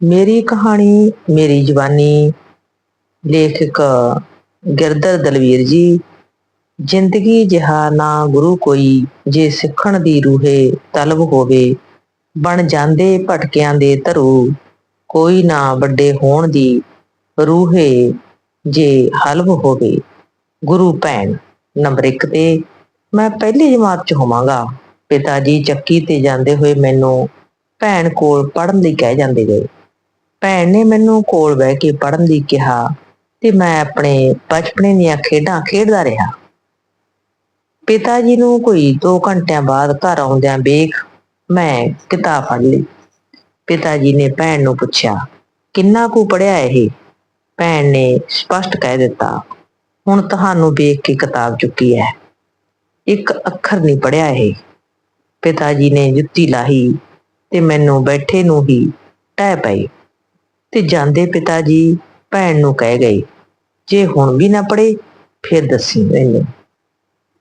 ਮੇਰੀ ਕਹਾਣੀ, ਮੇਰੀ ਜਵਾਨੀ, ਲੇਖਕ ਗਿਰਦਰ ਦਲਵੀਰ ਜੀ, ਜ਼ਿੰਦਗੀ ਜਿਹਾ ਨਾ ਗੁਰੂ ਕੋਈ, ਜੇ ਸਿੱਖਣ ਦੀ ਰੂਹੇ ਤਲਬ ਹੋਵੇ, ਬਣ ਜਾਂਦੇ ਭਟਕਿਆਂ ਦੇ ਧਰੂ, ਕੋਈ ਨਾ ਵੱਡੇ ਹੋਣ ਦੀ ਰੂਹੇ ਜੇ ਹਲਬ ਹੋਵੇ। ਗੁਰੂ ਭੈਣ, ਨੰਬਰ 1 ਤੇ, ਮੈਂ ਪਹਿਲੀ ਜਮਾਤ ਚ ਹੋਵਾਂਗਾ। ਪਿਤਾ ਜੀ ਚੱਕੀ ਤੇ ਜਾਂਦੇ ਹੋਏ ਮੈਨੂੰ ਭੈਣ ਕੋਲ ਪੜਨ ਲਈ ਕਹਿ ਜਾਂਦੇ ਗਏ। ਭੈਣ ਨੇ ਮੈਨੂੰ ਕੋਲ ਬਹਿ ਕੇ ਪੜਨ ਲਈ ਕਿਹਾ ਤੇ ਮੈਂ ਆਪਣੇ ਬਚਪਨੇ ਦੀਆਂ ਖੇਡਾਂ ਖੇਡਦਾ ਰਿਹਾ। ਪਿਤਾ ਜੀ ਨੂੰ ਕੋਈ 2 ਘੰਟਿਆਂ ਬਾਅਦ ਘਰ ਆਉਂਦਿਆਂ ਵੇਖ ਮੈਂ ਕਿਤਾਬ ਪੜ੍ਹ ਲਈ। ਪਿਤਾ ਜੀ ਨੇ ਭੈਣ ਨੂੰ ਪੁੱਛਿਆ, ਕਿੰਨਾ ਕੁ ਪੜਿਆ ਇਹ? ਭੈਣ ਨੇ ਸਪਸ਼ਟ ਕਹਿ ਦਿੱਤਾ, ਹੁਣ ਤੁਹਾਨੂੰ ਵੇਖ ਕੇ ਕਿਤਾਬ ਚੁੱਕੀ ਹੈ। ਇੱਕ ਅੱਖਰ ਨਹੀਂ ਪੜਿਆ ਇਹ। ਪਿਤਾ ਜੀ ਨੇ ਜੁੱਤੀ ਲਾਹੀ ਤੇ ਮੈਨੂੰ ਬੈਠੇ ਨੂੰ ਹੀ ਟਹਿ ਪਈ ਤੇ ਜਾਂਦੇ ਪਿਤਾ ਜੀ ਭੈਣ ਨੂੰ ਕਹਿ ਗਏ, ਜੇ ਹੁਣ ਵੀ ਨਾ ਪੜੇ ਫਿਰ ਦੱਸੀ ਮੈਨੂੰ।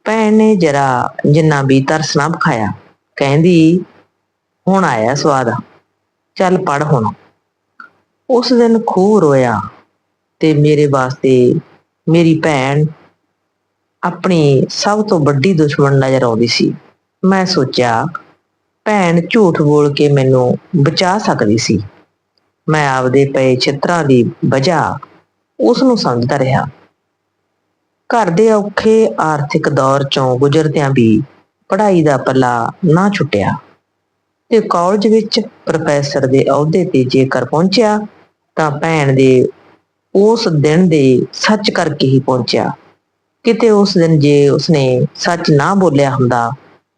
ਭੈਣ ਨੇ ਜਰਾ ਜਿੰਨਾ ਵੀ ਤਰਸ ਨਾ ਵਿਖਾਇਆ, ਕਹਿੰਦੀ, ਹੁਣ ਆਇਆ ਸਵਾਦ, ਚੱਲ ਪੜ ਹੁਣ। ਉਸ ਦਿਨ ਖੂਬ ਰੋਇਆ ਤੇ ਮੇਰੇ ਵਾਸਤੇ ਮੇਰੀ ਭੈਣ ਆਪਣੀ ਸਭ ਤੋਂ ਵੱਡੀ ਦੁਸ਼ਮਣ ਨਜ਼ਰ ਆਉਂਦੀ ਸੀ। ਮੈਂ ਸੋਚਿਆ, ਭੈਣ ਝੂਠ ਬੋਲ ਕੇ ਮੈਨੂੰ ਬਚਾ ਸਕਦੀ ਸੀ। ਮੈਂ ਆਪਦੇ ਪਏ ਚਿੱਤਰਾਂ ਦੀ ਵਜ੍ਹਾ ਉਸ ਨੂੰ ਸਮਝਦਾ ਰਿਹਾ। ਘਰ ਦੇ ਔਖੇ ਆਰਥਿਕ ਦੌਰ ਚੋਂ ਗੁਜ਼ਰਦਿਆਂ ਵੀ ਪੜ੍ਹਾਈ ਦਾ ਪੱਲਾ ਨਾ ਛੁੱਟਿਆ ਤੇ ਕਾਲਜ ਵਿੱਚ ਪ੍ਰੋਫੈਸਰ ਦੇ ਅਹੁਦੇ ਤੇ ਜੇਕਰ ਪਹੁੰਚਿਆ ਤਾਂ ਭੈਣ ਦੇ ਉਸ ਦਿਨ ਦੇ ਸੱਚ ਕਰਕੇ ਹੀ ਪਹੁੰਚਿਆ। ਕਿਤੇ ਉਸ ਦਿਨ ਜੇ ਉਸਨੇ ਸੱਚ ਨਾ ਬੋਲਿਆ ਹੁੰਦਾ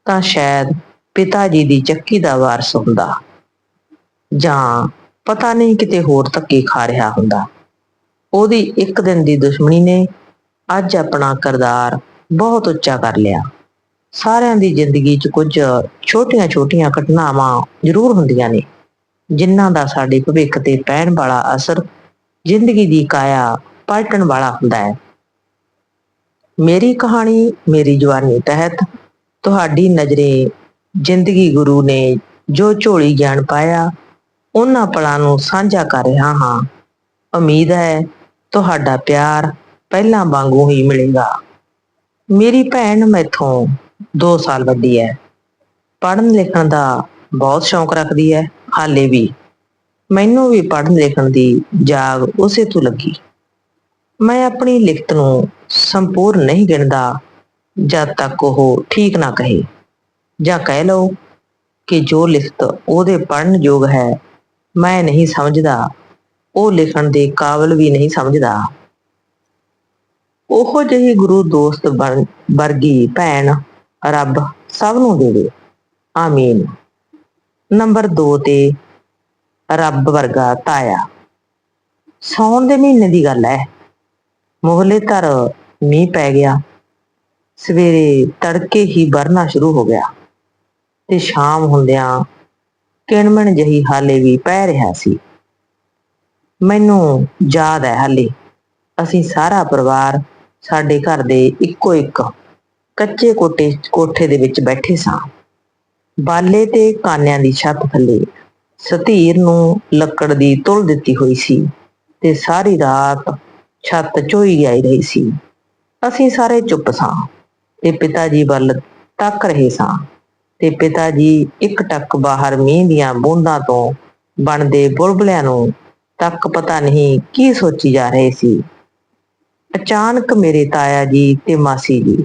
ਤਾਂ ਸ਼ਾਇਦ ਪਿਤਾ ਜੀ ਦੀ ਚੱਕੀ ਦਾ ਵਾਰਸ ਹੁੰਦਾ ਜਾਂ ਪਤਾ ਨਹੀਂ ਕਿਤੇ ਹੋਰ ਧੱਕੇ ਖਾ ਰਿਹਾ ਹੁੰਦਾ। ਉਹਦੀ ਇੱਕ ਦਿਨ ਦੀ ਦੁਸ਼ਮਣੀ ਨੇ ਅੱਜ ਆਪਣਾ ਕਰਦਾਰ ਬਹੁਤ ਉੱਚਾ ਕਰ ਲਿਆ। ਸਾਰਿਆਂ ਦੀ ਜ਼ਿੰਦਗੀ 'ਚ ਕੁਝ ਛੋਟੀਆਂ-ਛੋਟੀਆਂ ਘਟਨਾਵਾਂ ਜ਼ਰੂਰ ਹੁੰਦੀਆਂ ਨੇ, ਜਿਨ੍ਹਾਂ ਦਾ ਸਾਡੇ ਭਵਿੱਖ ਤੇ ਪੈਣ ਵਾਲਾ ਅਸਰ ਜ਼ਿੰਦਗੀ ਦੀ ਕਾਇਆ ਪਲਟਣ ਵਾਲਾ ਹੁੰਦਾ ਹੈ। ਮੇਰੀ ਕਹਾਣੀ, ਮੇਰੀ ਜਵਾਨੀ ਤਹਿਤ ਤੁਹਾਡੀ ਨਜ਼ਰੇ ਜ਼ਿੰਦਗੀ ਗੁਰੂ ਨੇ ਜੋ ਝੋਲੀ ਗਿਆਨ ਪਾਇਆ ਉਹਨਾਂ ਪਲਾਂ ਨੂੰ ਸਾਂਝਾ ਕਰ ਰਿਹਾ ਹਾਂ। ਉਮੀਦ ਹੈ ਤੁਹਾਡਾ ਪਿਆਰ ਪਹਿਲਾਂ ਵਾਂਗੂ ਹੀ ਮਿਲੇਗਾ। ਮੇਰੀ ਭੈਣ ਮੈਥੋਂ 2 ਸਾਲ ਵੱਡੀ ਹੈ। ਪੜ੍ਹਨ ਲਿਖਣ ਦਾ ਬਹੁਤ ਸ਼ੌਂਕ ਰੱਖਦੀ ਹੈ, ਹਾਲੇ ਵੀ। ਮੈਨੂੰ ਵੀ ਪੜ੍ਹਨ ਲਿਖਣ ਦੀ ਜਾਗ ਉਸੇ ਤੋਂ ਲੱਗੀ। ਮੈਂ ਆਪਣੀ ਲਿਖਤ ਨੂੰ ਸੰਪੂਰਨ ਨਹੀਂ ਗਿਣਦਾ, ਜਦ ਤੱਕ ਉਹ ਠੀਕ ਨਾ ਕਹੇ। ਜਾਂ ਕਹਿ ਲਓ ਕਿ ਜੋ ਲਿਖਤ ਉਹਦੇ ਪੜਨ ਯੋਗ ਹੈ ਮੈਂ ਨਹੀਂ ਸਮਝਦਾ। ਉਹ ਲਿਖਣ ਦੇ ਕਾਬਲ ਵੀ ਨਹੀਂ ਸਮਝਦਾ। ਉਹੋ ਜਿਹੀ ਗੁਰੂ ਦੋਸਤ ਬਣ- ਵਰਗੀ ਭੈਣ ਰੱਬ ਸਭ ਨੂੰ ਦੇਵੇ। ਆਮੀਨ। ਨੰਬਰ 2 ਤੇ ਰੱਬ ਵਰਗਾ ਤਾਇਆ। ਸੌਣ ਦੇ ਮਹੀਨੇ ਦੀ ਗੱਲ ਹੈ। ਮੋਹਲੇ ਧਰ ਮੀਂਹ ਪੈ ਗਿਆ। ਸਵੇਰੇ ਤੜਕੇ ਹੀ ਵਰਨਾ ਸ਼ੁਰੂ ਹੋ ਗਿਆ। ਤੇ ਸ਼ਾਮ ਹੁੰਦਿਆਂ ਕਿਣਮਣ ਜਹੀ ਹਾਲੇ ਵੀ ਪੈ ਰਿਹਾ ਸੀ। ਮੈਨੂੰ ਯਾਦ ਹੈ ਹਾਲੇ, ਅਸੀਂ ਸਾਰਾ ਪਰਿਵਾਰ ਸਾਡੇ ਘਰ ਦੇ ਇੱਕੋ ਇੱਕ ਕੱਚੇ ਕੋਟੇ, ਕੋਠੇ ਦੇ ਵਿੱਚ ਬੈਠੇ ਸਾਂ। ਬਾਲੇ ਤੇ ਕਾਨਿਆਂ ਦੀ ਛੱਤ ਥੱਲੇ ਸਤੀਰ ਨੂੰ ਲੱਕੜ ਦੀ ਤੁਲ ਦਿੱਤੀ ਹੋਈ ਸੀ ਤੇ ਸਾਰੀ ਰਾਤ ਛੱਤ ਚੋਈ ਆਈ ਰਹੀ ਸੀ। ਅਸੀਂ ਸਾਰੇ ਚੁੱਪ ਸਾਂ ਤੇ ਪਿਤਾ ਜੀ ਵੱਲ ਤੱਕ ਰਹੇ ਸਾਂ। ਤੇ ਪਿਤਾ ਜੀ ਇੱਕ ਟੱਕ ਬਾਹਰ ਮੀਂਹ ਦੀਆਂ ਬੂੰਦਾਂ ਤੋਂ ਬਣਦੇ ਬੁਲਬਲਿਆਂ ਨੂੰ ਤੱਕ ਪਤਾ ਨਹੀਂ ਕੀ ਸੋਚੀ ਜਾ ਰਹੇ ਸੀ। ਅਚਾਨਕ ਮੇਰੇ ਤਾਇਆ ਜੀ ਤੇ ਮਾਸੀ ਜੀ,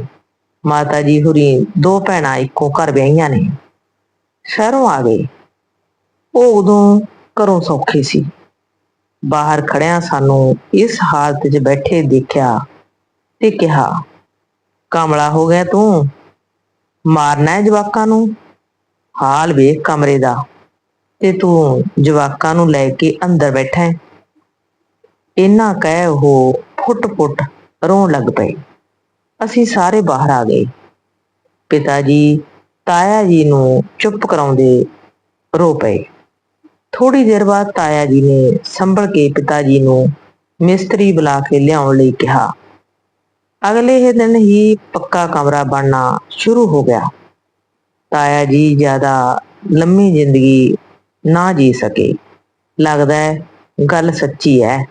ਮਾਤਾ ਜੀ ਹੁਰੀ ਦੋ ਭੈਣਾਂ ਇੱਕੋ ਘਰ ਵਿਆਹੀਆਂ ਨੇ, ਸ਼ਹਿਰੋਂ ਆ ਗਏ। ਉਹ ਉਦੋਂ ਘਰੋਂ ਸੌਖੇ ਸੀ। ਬਾਹਰ ਖੜਿਆਂ ਸਾਨੂੰ ਇਸ ਹਾਲਤ 'ਚ ਬੈਠੇ ਦੇਖਿਆ ਤੇ ਕਿਹਾ, ਕਮਲਾ ਹੋ ਗਿਆ ਤੂੰ? ਮਾਰਨਾ ਹੈ ਜਵਾਕਾਂ ਨੂੰ? ਹਾਲ ਵੇਖ ਕਮਰੇ ਦਾ। ਤੇ ਤੂੰ ਜਵਾਕਾਂ ਨੂੰ ਲੈ ਕੇ ਅੰਦਰ ਬੈਠਾ ਹੈ। ਇੰਨਾ ਕਹਿ ਉਹ ਫੁੱਟ-ਫੁੱਟ ਰੋਣ ਲੱਗ ਪਏ। ਅਸੀਂ ਸਾਰੇ ਬਾਹਰ ਆ ਗਏ। ਪਿਤਾ ਜੀ, ਤਾਇਆ ਜੀ ਨੂੰ ਚੁੱਪ ਕਰਾਉਂਦੇ ਰੋ ਪਏ। ਥੋੜੀ ਦੇਰ ਬਾਅਦ ਤਾਇਆ ਜੀ ਨੇ ਸੰਭਲ ਕੇ ਪਿਤਾ ਜੀ ਨੂੰ ਮਿਸਤਰੀ ਬੁਲਾ ਕੇ ਲਿਆਉਣ ਲਈ ਕਿਹਾ। ਅਗਲੇ ਹੀ ਦਿਨ ਹੀ ਪੱਕਾ ਕਮਰਾ ਬਣਨਾ ਸ਼ੁਰੂ ਹੋ ਗਿਆ। ਤਾਇਆ ਜੀ ਜ਼ਿਆਦਾ ਲੰਮੀ ਜ਼ਿੰਦਗੀ ਨਾ ਜੀ ਸਕੇ। ਲੱਗਦਾ ਹੈ, ਗੱਲ ਸੱਚੀ ਹੈ।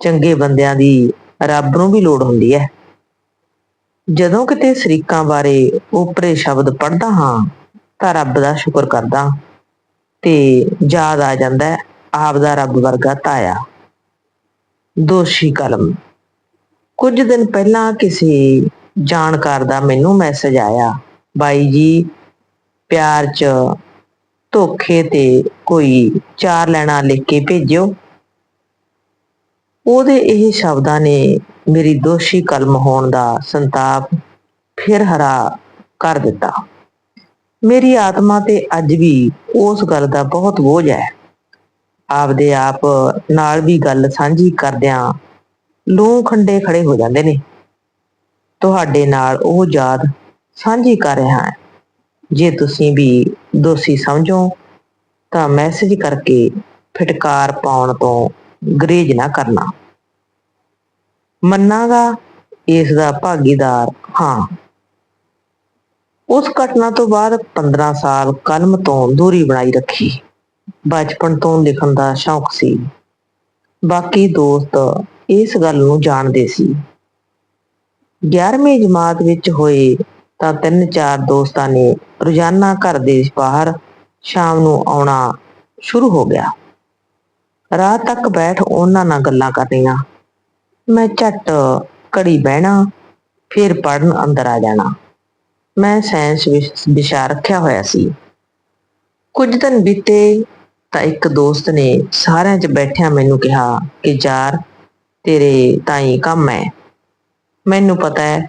ਚੰਗੇ ਬੰਦਿਆਂ ਦੀ ਰੱਬ ਨੂੰ ਵੀ ਲੋੜ ਹੁੰਦੀ ਹੈ। ਜਦੋਂ ਕਿਤੇ ਸ਼ਰੀਕਾਂ ਬਾਰੇ ਉਪਰੇ ਸ਼ਬਦ ਪੜ੍ਹਦਾ ਹਾਂ, ਤਾਂ ਰੱਬ ਦਾ ਸ਼ੁਕਰ ਕਰਦਾ। ਤੇ ਯਾਦ ਆ ਜਾਂਦਾ ਹੈ, ਆਪ ਦਾ ਰੱਬ ਵਰਗਾ ਤਾਇਆ। ਦੋਸ਼ੀ ਕਲਮ। ਕੁਝ ਦਿਨ ਪਹਿਲਾਂ ਕਿਸੇ ਜਾਣਕਾਰ ਦਾ ਮੈਨੂੰ ਮੈਸੇਜ ਆਇਆ, ਬਾਈ ਜੀ, ਪਿਆਰ 'ਚ ਧੋਖੇ ਤੇ ਕੋਈ ਚਾਰ ਲੈਣਾ ਲਿਖ ਕੇ ਭੇਜਿਓ। ਉਹਦੇ ਇਹ ਸ਼ਬਦਾਂ ਨੇ ਮੇਰੀ ਦੋਸ਼ੀ ਕਲਮ ਹੋਣ ਦਾ ਸੰਤਾਪ ਫਿਰ ਹਰਾ ਕਰ ਦਿੱਤਾ। ਮੇਰੀ ਆਤਮਾ ਤੇ ਅੱਜ ਵੀ ਉਸ ਗੱਲ ਦਾ ਬਹੁਤ ਬੋਝ ਹੈ। ਆਪਦੇ ਆਪ ਨਾਲ ਵੀ ਗੱਲ ਸਾਂਝੀ ਕਰਦਿਆਂ ਲੂ ਖੰਡੇ ਖੜੇ ਹੋ ਜਾਂਦੇ ਨੇ। ਤੁਹਾਡੇ ਨਾਲ ਉਹ ਯਾਦ ਸਾਂਝੀ ਕਰ ਰਿਹਾ ਹਾਂ। ਜੇ ਤੁਸੀਂ ਵੀ ਦੋਸ਼ੀ ਸਮਝੋ, ਤਾਂ ਮੈਸੇਜ ਕਰਕੇ ਫਟਕਾਰ ਪਾਉਣ ਤੋਂ ਗਰੇਜ ਨਾ ਕਰਨਾ। ਮੰਨਾਗਾ, ਇਸ ਦਾ ਭਾਗੀਦਾਰ ਹਾਂ। ਉਸ ਘਟਨਾ ਤੋਂ ਬਾਅਦ 15 ਸਾਲ ਕਲਮ ਤੋਂ ਦੂਰੀ ਬਣਾਈ ਰੱਖੀ। ਬਚਪਨ ਤੋਂ ਲਿਖਣ ਦਾ ਸ਼ੌਕ ਸੀ। ਬਾਕੀ ਦੋਸਤ ਇਸ ਗੱਲ ਨੂੰ ਜਾਣਦੇ ਸੀ। 11ਵੀਂ ਜਮਾਤ ਵਿੱਚ ਹੋਏ ਤਾਂ ਤਿੰਨ ਚਾਰ ਦੋਸਤਾਂ ਨੇ ਰੋਜ਼ਾਨਾ ਘਰ ਦੇ ਬਾਹਰ ਸ਼ਾਮ ਨੂੰ ਆਉਣਾ ਸ਼ੁਰੂ ਹੋ ਗਿਆ। ਰਾਤ ਤੱਕ ਬੈਠ ਉਹਨਾਂ ਨਾਲ ਗੱਲਾਂ ਕਰਨੀਆਂ। ਮੈਂ ਝੱਟ ਘੜੀ ਬਹਿਣਾ, ਫਿਰ ਪੜਨ ਅੰਦਰ ਆ ਜਾਣਾ। ਮੈਂ ਸਾਇੰਸ ਵਿਸ਼ਾ ਰੱਖਿਆ ਹੋਇਆ ਸੀ। ਕੁਝ ਦਿਨ ਬੀਤੇ ਤਾਂ ਇੱਕ ਦੋਸਤ ਨੇ ਸਾਰਿਆਂ 'ਚ ਬੈਠਿਆਂ ਮੈਨੂੰ ਕਿਹਾ ਕਿ ਯਾਰ ਤੇਰੇ ਤਾਈ ਕੰਮ ਹੈ ਮੈਨੂੰ ਪਤਾ ਹੈ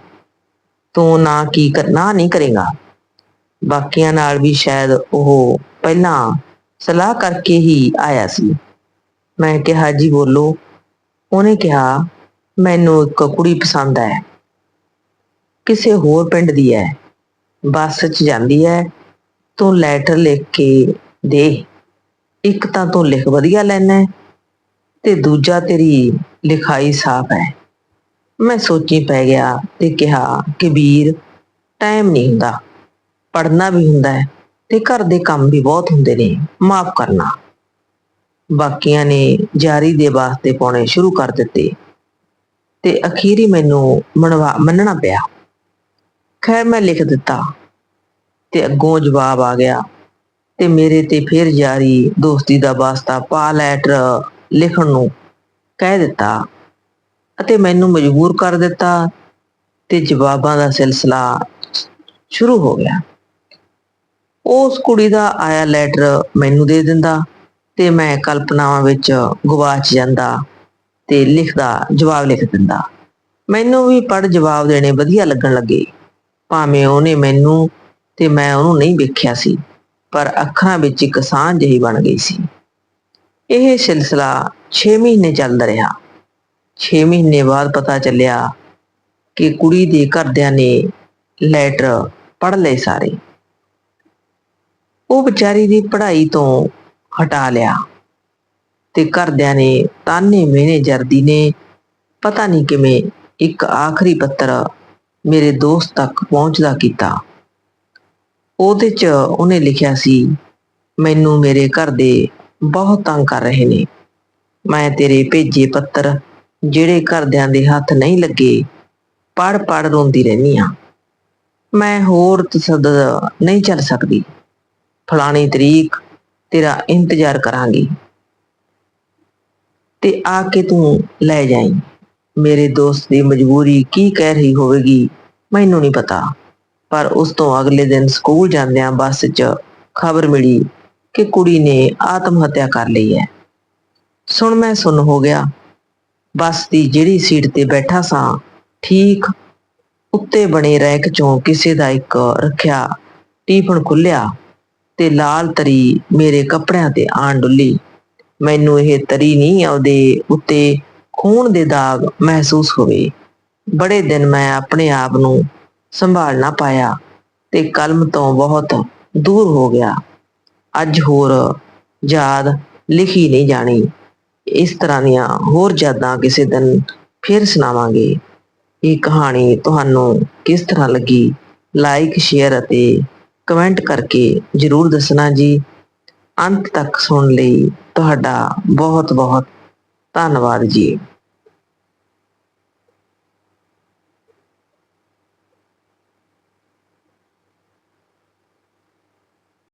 ਤੂੰ ਨਾ ਕੀ ਕਰਨਾ ਨਹੀਂ ਕਰੇਗਾ। ਬਾਕੀਆਂ ਨਾਲ ਵੀ ਸ਼ਾਇਦ ਉਹ ਪਹਿਲਾਂ ਸਲਾਹ ਕਰਕੇ ਹੀ ਆਇਆ ਸੀ। ਮੈਂ ਕਿਹਾ, ਜੀ ਬੋਲੋ। ਉਹਨੇ ਕਿਹਾ, ਮੈਨੂੰ ਇੱਕ ਕੁੜੀ ਪਸੰਦ ਹੈ ਕਿਸੇ ਹੋਰ ਪਿੰਡ ਦੀ ਹੈ ਬੱਸ 'ਚ ਜਾਂਦੀ ਹੈ ਤੂੰ ਲੈਟਰ ਲਿਖ ਕੇ ਦੇ। ਇੱਕ ਤਾਂ ਤੂੰ ਲਿਖ ਵਧੀਆ ਲੈਣਾ ਤੇ ਦੂਜਾ ਤੇਰੀ ਲਿਖਾਈ ਸਾਫ਼ ਹੈ। ਮੈਂ ਸੋਚੀ ਪੈ ਗਿਆ ਤੇ ਕਿਹਾ ਕਿ ਵੀਰ ਟਾਈਮ ਨਹੀਂ ਹੁੰਦਾ। ਪੜਨਾ ਵੀ ਹੁੰਦਾ ਹੈ ਤੇ ਘਰ ਦੇ ਕੰਮ ਵੀ ਬਹੁਤ ਹੁੰਦੇ ਨੇ। ਮਾਫ ਕਰਨਾ। ਬਾਕੀਆਂ ਨੇ ਜਾਰੀ ਦੇ ਵਾਸਤੇ ਪਾਉਣੇ ਸ਼ੁਰੂ ਕਰ ਦਿੱਤੇ ਤੇ ਅਖੀਰੀ ਮੈਨੂੰ ਮਨਵਾ, ਮੰਨਣਾ ਪਿਆ। ਖੈਰ ਮੈਂ ਲਿਖ ਦਿੱਤਾ ਤੇ ਅੱਗੋਂ ਜਵਾਬ ਆ ਗਿਆ ਤੇ ਮੇਰੇ ਤੇ ਫਿਰ ਜਾਰੀ ਦੋਸਤੀ ਦਾ ਵਾਸਤਾ ਪਾ ਲੈਟਰ ਲਿਖਣ ਨੂੰ ਕਹਿ ਦਿੱਤਾ ਅਤੇ ਮੈਨੂੰ ਮਜਬੂਰ ਕਰ ਦਿੱਤਾ ਤੇ ਜਵਾਬਾਂ ਦਾ ਸਿਲਸਿਲਾ ਸ਼ੁਰੂ ਹੋ ਗਿਆ। ਉਸ ਕੁੜੀ ਦਾ ਆਇਆ ਲੈਟਰ ਮੈਨੂੰ ਦੇ ਦਿੰਦਾ ਤੇ ਮੈਂ ਕਲਪਨਾਵਾਂ ਵਿੱਚ ਗਵਾਚ ਜਾਂਦਾ ਤੇ ਲਿਖਦਾ, ਜਵਾਬ ਲਿਖ ਦਿੰਦਾ। ਮੈਨੂੰ ਵੀ ਪੜ ਜਵਾਬ ਦੇਣੇ ਵਧੀਆ ਲੱਗਣ ਲੱਗੇ। ਭਾਵੇਂ ਉਹਨੇ ਮੈਨੂੰ ਤੇ ਮੈਂ ਉਹਨੂੰ ਨਹੀਂ ਵੇਖਿਆ ਸੀ, ਪਰ ਅੱਖਾਂ ਵਿੱਚ ਇੱਕ ਸਾਂਝ ਜਿਹੀ ਬਣ ਗਈ ਸੀ। ਇਹ ਸਿਲਸਿਲਾ 6 ਮਹੀਨੇ ਚੱਲਦਾ ਰਿਹਾ। 6 ਮਹੀਨੇ ਬਾਅਦ ਪਤਾ ਚੱਲਿਆ ਕਿ ਕੁੜੀ ਦੇ ਘਰਦਿਆਂ ਨੇ ਲੈਟਰ ਪੜ ਲਏ ਸਾਰੇ। ਉਹ ਵਿਚਾਰੀ ਦੀ ਪੜ੍ਹਾਈ ਤੋਂ ਹਟਾ ਲਿਆ ਤੇ ਘਰਦਿਆਂ ਨੇ ਤਾਨੇ ਮੇਨੇ ਜਰਦੀ ਨੇ ਪਤਾ ਨਹੀਂ ਕਿਵੇਂ ਇੱਕ ਆਖਰੀ ਪੱਤਰ ਮੇਰੇ ਦੋਸਤ ਤੱਕ ਪਹੁੰਚਦਾ ਕੀਤਾ। ਉਹਦੇ 'ਚ ਉਹਨੇ ਲਿਖਿਆ ਸੀ, ਮੈਨੂੰ ਮੇਰੇ ਘਰ ਦੇ ਬਹੁਤ ਤੰਗ ਕਰ ਰਹੇ ਨੇ। ਮੈਂ ਤੇਰੇ ਭੇਜੇ ਪੱਤਰ, ਜਿਹੜੇ ਘਰਦਿਆਂ ਦੇ ਹੱਥ ਨਹੀਂ ਲੱਗੇ ਪੜ ਪੜ ਰੋਂਦੀ ਰਹਿਨੀ ਆ ਮੈਂ ਹੋਰ ਤਸੱਦ ਨਹੀਂ ਚੱਲ ਸਕਦੀ। ਫਲਾਣੀ ਤਰੀਕ, ਤੇਰਾ ਇੰਤਜ਼ਾਰ ਕਰਾਂਗੀ। ਤੇ ਆ ਕੇ ਤੂੰ ਲੈ ਜਾਈਂ। ਮੇਰੇ ਦੋਸਤ ਦੀ ਮਜਬੂਰੀ ਕੀ ਕਹਿ ਰਹੀ ਹੋਵੇਗੀ, ਮੈਨੂੰ ਨਹੀਂ ਪਤਾ। ਪਰ ਉਸ ਤੋਂ ਅਗਲੇ ਦਿਨ ਸਕੂਲ ਜਾਂਦਿਆਂ ਬੱਸ 'ਚ ਖਬਰ ਮਿਲੀ ਕਿ ਕੁੜੀ ਨੇ ਆਤਮ ਹੱਤਿਆ ਕਰ ਲਈ ਹੈ। ਸੁਣ ਮੈਂ ਸੁਣ ਹੋ ਗਿਆ। ਬੱਸ ਦੀ ਜਿਹੜੀ ਸੀਟ ਤੇ ਬੈਠਾ ਸਾਂ, ਠੀਕ ਉੱਤੇ ਬਣੇ ਰੈਕ ਚੋਂ ਕਿਸੇ ਦਾ ਇੱਕ ਰੱਖਿਆ ਟੀਫਨ ਖੁੱਲਿਆ ਤੇ ਲਾਲ ਤਰੀ ਮੇਰੇ ਕੱਪੜਿਆਂ ਤੇ ਆਣ ਡੁੱਲੀ। ਮੈਨੂੰ ਇਹ ਤਰੀ ਨਹੀਂ ਆਉਦੇ ਉੱਤੇ ਖੂਨ ਦੇ ਦਾਗ ਮਹਿਸੂਸ ਹੋਵੇ। ਬੜੇ ਦਿਨ ਮੈਂ ਆਪਣੇ ਆਪ ਨੂੰ ਸੰਭਾਲ ਨਾ ਪਾਇਆ ਤੇ ਕਲਮ ਤੋਂ ਬਹੁਤ ਦੂਰ ਹੋ ਗਿਆ। ਅੱਜ ਹੋਰ ਯਾਦ ਲਿਖੀ ਨਹੀਂ ਜਾਣੀ। ਇਸ ਤਰ੍ਹਾਂ ਦੀਆਂ ਹੋਰ ਯਾਦਾਂ ਕਿਸੇ ਦਿਨ ਫਿਰ ਸੁਣਾਵਾਂਗੇ। ਇਹ ਕਹਾਣੀ ਤੁਹਾਨੂੰ ਕਿਸ ਤਰ੍ਹਾਂ ਲੱਗੀ? ਲਾਈਕ ਸ਼ੇਅਰ ਅਤੇ ਕਮੈਂਟ ਕਰਕੇ ਜਰੂਰ ਦੱਸਣਾ ਜੀ। ਅੰਤ ਤੱਕ ਸੁਣ ਲਈ ਤੁਹਾਡਾ ਬਹੁਤ ਬਹੁਤ ਧੰਨਵਾਦ ਜੀ।